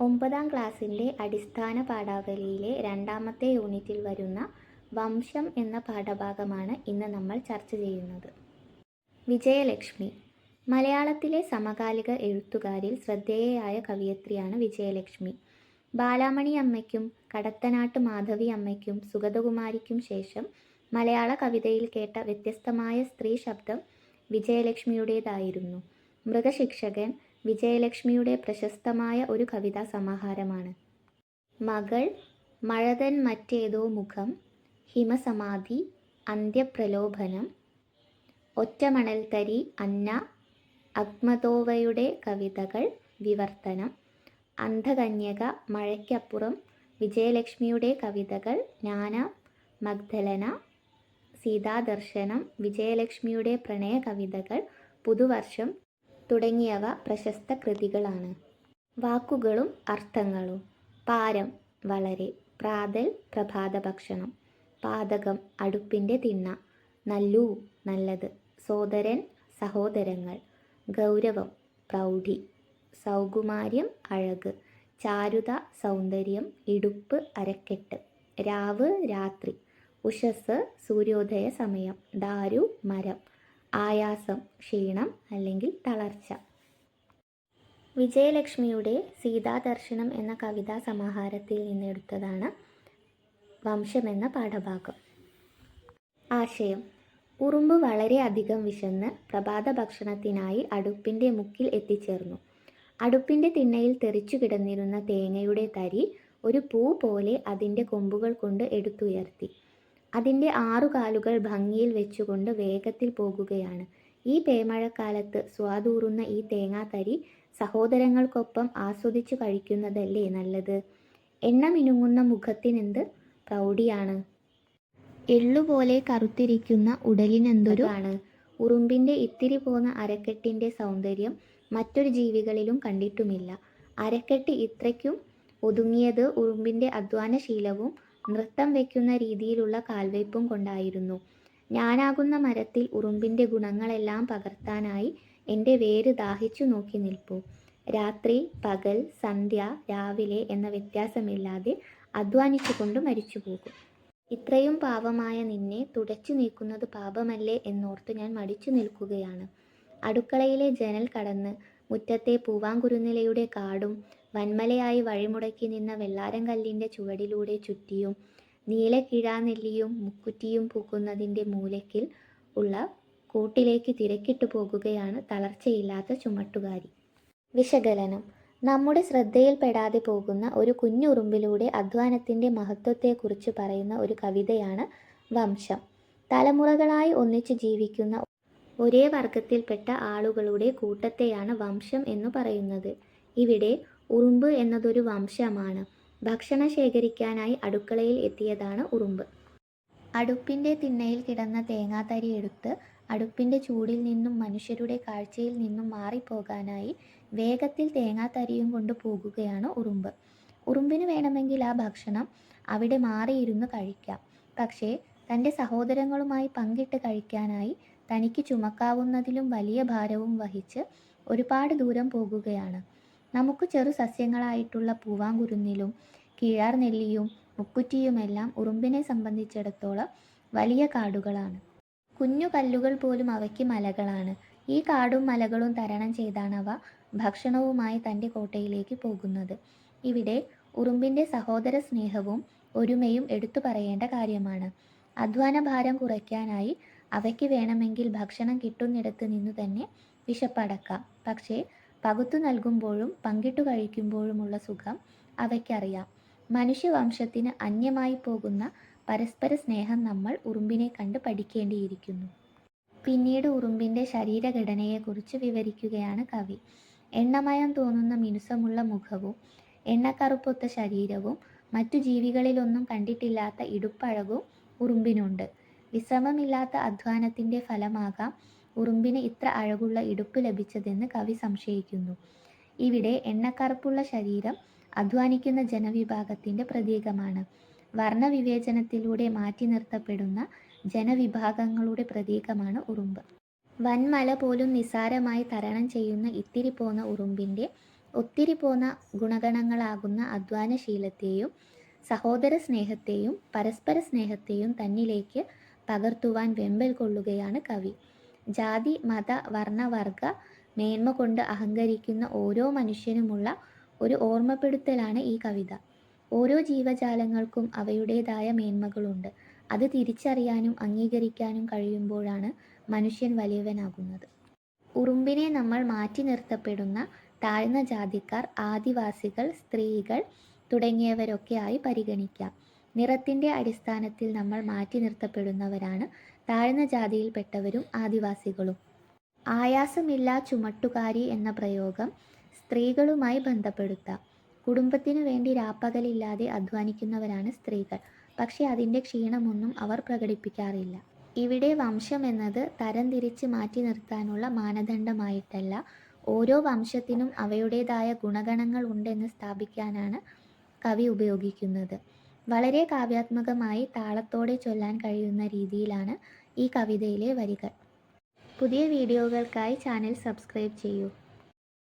ഒമ്പതാം ക്ലാസ്സിന്റെ അടിസ്ഥാന പാഠാവലിയിലെ രണ്ടാമത്തെ യൂണിറ്റിൽ വരുന്ന വംശം എന്ന പാഠഭാഗമാണ് ഇന്ന് നമ്മൾ ചർച്ച ചെയ്യുന്നത്. വിജയലക്ഷ്മി. മലയാളത്തിലെ സമകാലിക എഴുത്തുകാരിൽ ശ്രദ്ധേയയായ കവിയത്രിയാണ് വിജയലക്ഷ്മി. ബാലാമണി അമ്മയ്ക്കും കടത്തനാട്ട് മാധവി അമ്മയ്ക്കും സുഗതകുമാരിക്കും ശേഷം മലയാള കവിതയിൽ കേട്ട വ്യത്യസ്തമായ സ്ത്രീ ശബ്ദം വിജയലക്ഷ്മിയുടേതായിരുന്നു. മൃഗശിക്ഷകൻ വിജയലക്ഷ്മിയുടെ പ്രശസ്തമായ ഒരു കവിതാ സമാഹാരമാണ്. മകൾ മഴതൻ മറ്റേതോ മുഖം ഹിമസമാധി അന്ത്യപ്രലോഭനം ഒറ്റമണൽത്തരി അന്ന അഗ്മതോവയുടെ കവിതകൾ വിവർത്തനം അന്ധകന്യക മഴയ്ക്കപ്പുറം വിജയലക്ഷ്മിയുടെ കവിതകൾ ജ്ഞാന മഗ്ദലന സീതാദർശനം വിജയലക്ഷ്മിയുടെ പ്രണയ കവിതകൾ പുതുവർഷം തുടങ്ങിയവ പ്രശസ്ത കൃതികളാണ്. വാക്കുകളും അർത്ഥങ്ങളും. പാരം വളരെ പ്രാതൽ പ്രഭാത ഭക്ഷണം പാതകം അടുപ്പിന്റെ തിണ്ണ. നല്ലു നല്ലത്. സോദരൻ സഹോദരങ്ങൾ. ഗൗരവം പ്രൗഢി. സൗകുമാര്യം അഴക്. ചാരുത സൗന്ദര്യം ഇടുപ്പ് അരക്കെട്ട്. രാവ് രാത്രി. ഉഷസ് സൂര്യോദയ സമയം. ദാരു മരം. ആയാസം ക്ഷീണം അല്ലെങ്കിൽ തളർച്ച. വിജയലക്ഷ്മിയുടെ സീതാദർശനം എന്ന കവിതാ സമാഹാരത്തിൽ നിന്നെടുത്തതാണ് എന്ന പാഠഭാഗം. ആശയം ഉറുമ്പ് വളരെ അധികം വിശന്ന് പ്രഭാത ഭക്ഷണത്തിനായി അടുപ്പിന്റെ മുക്കിൽ എത്തിച്ചേർന്നു. അടുപ്പിന്റെ തിണ്ണയിൽ തെറിച്ചു കിടന്നിരുന്ന തേങ്ങയുടെ തരി ഒരു പൂ പോലെ അതിന്റെ കൊമ്പുകൾ കൊണ്ട് എടുത്തുയർത്തി. അതിന്റെ ആറു കാലുകൾ ഭംഗിയിൽ വെച്ചുകൊണ്ട് വേഗത്തിൽ പോകുകയാണ്. ഈ പേമഴക്കാലത്ത് സ്വാദൂറുന്ന ഈ തേങ്ങാത്തരി സഹോദരങ്ങൾക്കൊപ്പം ആസ്വദിച്ചു കഴിക്കുന്നതല്ലേ നല്ലത്? എണ്ണ മിനുങ്ങുന്ന മുഖത്തിനെന്ത് പ്രൗഢിയാണ്? എള്ളുപോലെ കറുത്തിരിക്കുന്ന ഉടലിനെന്തൊരു ആണ് ഉറുമ്പിന്റെ ഇത്തിരി പോന്ന അരക്കെട്ടിന്റെ സൗന്ദര്യം മറ്റൊരു ജീവികളിലും കണ്ടിട്ടുമില്ല. അരക്കെട്ട് ഇത്രയ്ക്കും ഒതുങ്ങിയത് ഉറുമ്പിന്റെ അധ്വാനശീലവും നൃത്തം വയ്ക്കുന്ന രീതിയിലുള്ള കാൽവയ്പും കൊണ്ടായിരുന്നു. ഞാനാകുന്ന മരത്തിൽ ഉറുമ്പിന്റെ ഗുണങ്ങളെല്ലാം പകർത്താനായി എന്റെ വേര് ദാഹിച്ചു നോക്കി നിൽപ്പു. രാത്രി പകൽ സന്ധ്യ രാവിലെ എന്ന വ്യത്യാസമില്ലാതെ അധ്വാനിച്ചുകൊണ്ട് മരിച്ചു പോകും ഇത്രയും പാവമായ നിന്നെ തുടച്ചു നീക്കുന്നത് പാപമല്ലേ എന്നോർത്ത് ഞാൻ മടിച്ചു നിൽക്കുകയാണ്. അടുക്കളയിലെ ജനൽ കടന്ന് മുറ്റത്തെ പൂവാങ്കുരുന്നിലയുടെ കാടും വന്മലയായി വഴിമുടക്കി നിന്ന വെള്ളാരം കല്ലിന്റെ ചുവടിലൂടെ ചുറ്റിയും നീലക്കിഴാനെല്ലിയും മുക്കുറ്റിയും പൂക്കുന്നതിന്റെ മൂലയ്ക്കിൽ ഉള്ള കൂട്ടിലേക്ക് തിരക്കിട്ടു പോകുകയാണ് തളർച്ചയില്ലാത്ത ചുമട്ടുകാരി. വിശകലനം. നമ്മുടെ ശ്രദ്ധയിൽപ്പെടാതെ പോകുന്ന ഒരു കുഞ്ഞുറുമ്പിലൂടെ അധ്വാനത്തിന്റെ മഹത്വത്തെക്കുറിച്ച് പറയുന്ന ഒരു കവിതയാണ് വംശം. തലമുറകളായി ഒന്നിച്ചു ജീവിക്കുന്ന ഒരേ വർഗത്തിൽപ്പെട്ട ആളുകളുടെ കൂട്ടത്തെയാണ് വംശം എന്ന് പറയുന്നത്. ഇവിടെ ഉറുമ്പ് എന്നതൊരു വംശമാണ്. ഭക്ഷണം ശേഖരിക്കാനായി അടുക്കളയിൽ എത്തിയതാണ് ഉറുമ്പ്. അടുപ്പിന്റെ തിണ്ണയിൽ കിടന്ന തേങ്ങാത്തരി എടുത്ത് അടുപ്പിന്റെ ചൂടിൽ നിന്നും മനുഷ്യരുടെ കാഴ്ചയിൽ നിന്നും മാറിപ്പോകാനായി വേഗത്തിൽ തേങ്ങാത്തരിയും കൊണ്ട് പോകുകയാണ് ഉറുമ്പ്. ഉറുമ്പിന് വേണമെങ്കിൽ ആ ഭക്ഷണം അവിടെ മാറിയിരുന്ന് കഴിക്കാം. പക്ഷേ തന്റെ സഹോദരങ്ങളുമായി പങ്കിട്ട് കഴിക്കാനായി തനിക്ക് ചുമക്കാവുന്നതിലും വലിയ ഭാരവും വഹിച്ച് ഒരുപാട് ദൂരം പോകുകയാണ്. നമുക്ക് ചെറു സസ്യങ്ങളായിട്ടുള്ള പൂവാങ്കുരുന്നിലും കീഴാർ നെല്ലിയും മുക്കുറ്റിയുമെല്ലാം ഉറുമ്പിനെ സംബന്ധിച്ചിടത്തോളം വലിയ കാടുകളാണ്. കുഞ്ഞു കല്ലുകൾ പോലും അവയ്ക്ക് മലകളാണ്. ഈ കാടും മലകളും തരണം ചെയ്താണ് അവ ഭക്ഷണവുമായി തന്റെ കോട്ടയിലേക്ക് പോകുന്നത്. ഇവിടെ ഉറുമ്പിന്റെ സഹോദര സ്നേഹവും ഒരുമയും എടുത്തു പറയേണ്ട കാര്യമാണ്. അധ്വാന ഭാരം കുറയ്ക്കാനായി അവയ്ക്ക് വേണമെങ്കിൽ ഭക്ഷണം കിട്ടുന്നിടത്ത് നിന്നു തന്നെ വിശപ്പടക്കാം. പക്ഷേ പകുത്തു നൽകുമ്പോഴും പങ്കിട്ടു കഴിക്കുമ്പോഴുമുള്ള സുഖം അവയ്ക്കറിയാം. മനുഷ്യവംശത്തിന് അന്യമായി പോകുന്ന പരസ്പര സ്നേഹം നമ്മൾ ഉറുമ്പിനെ കണ്ട് പഠിക്കേണ്ടിയിരിക്കുന്നു. പിന്നീട് ഉറുമ്പിന്റെ ശരീരഘടനയെക്കുറിച്ച് വിവരിക്കുകയാണ് കവി. എണ്ണമയം തോന്നുന്ന മിനുസമുള്ള മുഖവും എണ്ണക്കറുപ്പൊത്ത ശരീരവും മറ്റു ജീവികളിലൊന്നും കണ്ടിട്ടില്ലാത്ത ഇടുപ്പഴകും ഉറുമ്പിനുണ്ട്. വിശ്രമമില്ലാത്ത അധ്വാനത്തിന്റെ ഫലമാകാം ഉറുമ്പിന് ഇത്ര അഴകുള്ള ഇടുപ്പ് ലഭിച്ചതെന്ന് കവി സംശയിക്കുന്നു. ഇവിടെ എണ്ണക്കറുപ്പുള്ള ശരീരം അധ്വാനിക്കുന്ന ജനവിഭാഗത്തിന്റെ പ്രതീകമാണ്. വർണവിവേചനത്തിലൂടെ മാറ്റി നിർത്തപ്പെടുന്ന ജനവിഭാഗങ്ങളുടെ പ്രതീകമാണ് ഉറുമ്പ്. വൻമല പോലും നിസാരമായി തരണം ചെയ്യുന്ന ഇത്തിരി പോന്ന ഉറുമ്പിന്റെ ഒത്തിരി പോന്ന ഗുണഗണങ്ങളാകുന്ന അധ്വാനശീലത്തെയും സഹോദര സ്നേഹത്തെയും പരസ്പര സ്നേഹത്തെയും തന്നിലേക്ക് പകർത്തുവാൻ വെമ്പൽ കൊള്ളുകയാണ് കവി. ജാതി മത വർണ വർഗ മേന്മ കൊണ്ട് അഹങ്കരിക്കുന്ന ഓരോ മനുഷ്യനുമുള്ള ഒരു ഓർമ്മപ്പെടുത്തലാണ് ഈ കവിത. ഓരോ ജീവജാലങ്ങൾക്കും അവയുടേതായ മേന്മകളുണ്ട്. അത് തിരിച്ചറിയാനും അംഗീകരിക്കാനും കഴിയുമ്പോഴാണ് മനുഷ്യൻ വലിയവനാകുന്നത്. ഉറുമ്പിനെ നമ്മൾ മാറ്റി നിർത്തപ്പെടുന്ന താഴ്ന്ന ജാതിക്കാർ ആദിവാസികൾ സ്ത്രീകൾ തുടങ്ങിയവരൊക്കെയായി പരിഗണിക്കാം. നിറത്തിന്റെ അടിസ്ഥാനത്തിൽ നമ്മൾ മാറ്റി നിർത്തപ്പെടുന്നവരാണ് താഴ്ന്ന ജാതിയിൽപ്പെട്ടവരും ആദിവാസികളും. ആയാസമില്ല ചുമട്ടുകാരി എന്ന പ്രയോഗം സ്ത്രീകളുമായി ബന്ധപ്പെടുത്താം. കുടുംബത്തിനു വേണ്ടി രാപ്പകലില്ലാതെ അധ്വാനിക്കുന്നവരാണ് സ്ത്രീകൾ. പക്ഷേ അതിന്റെ ക്ഷീണമൊന്നും അവർ പ്രകടിപ്പിക്കാറില്ല. ഇവിടെ വംശം എന്നത് തരംതിരിച്ച് മാറ്റി നിർത്താനുള്ള മാനദണ്ഡമായിട്ടല്ല. ഓരോ വംശത്തിനും അവയുടേതായ ഗുണഗണങ്ങൾ ഉണ്ടെന്ന് സ്ഥാപിക്കാനാണ് കവി ഉപയോഗിക്കുന്നത്. വളരെ കാവ്യാത്മകമായി താളത്തോടെ ചൊല്ലാൻ കഴിയുന്ന രീതിയിലാണ് ഈ കവിതയിലെ വരികൾ. പുതിയ വീഡിയോകൾക്കായി ചാനൽ സബ്സ്ക്രൈബ് ചെയ്യൂ.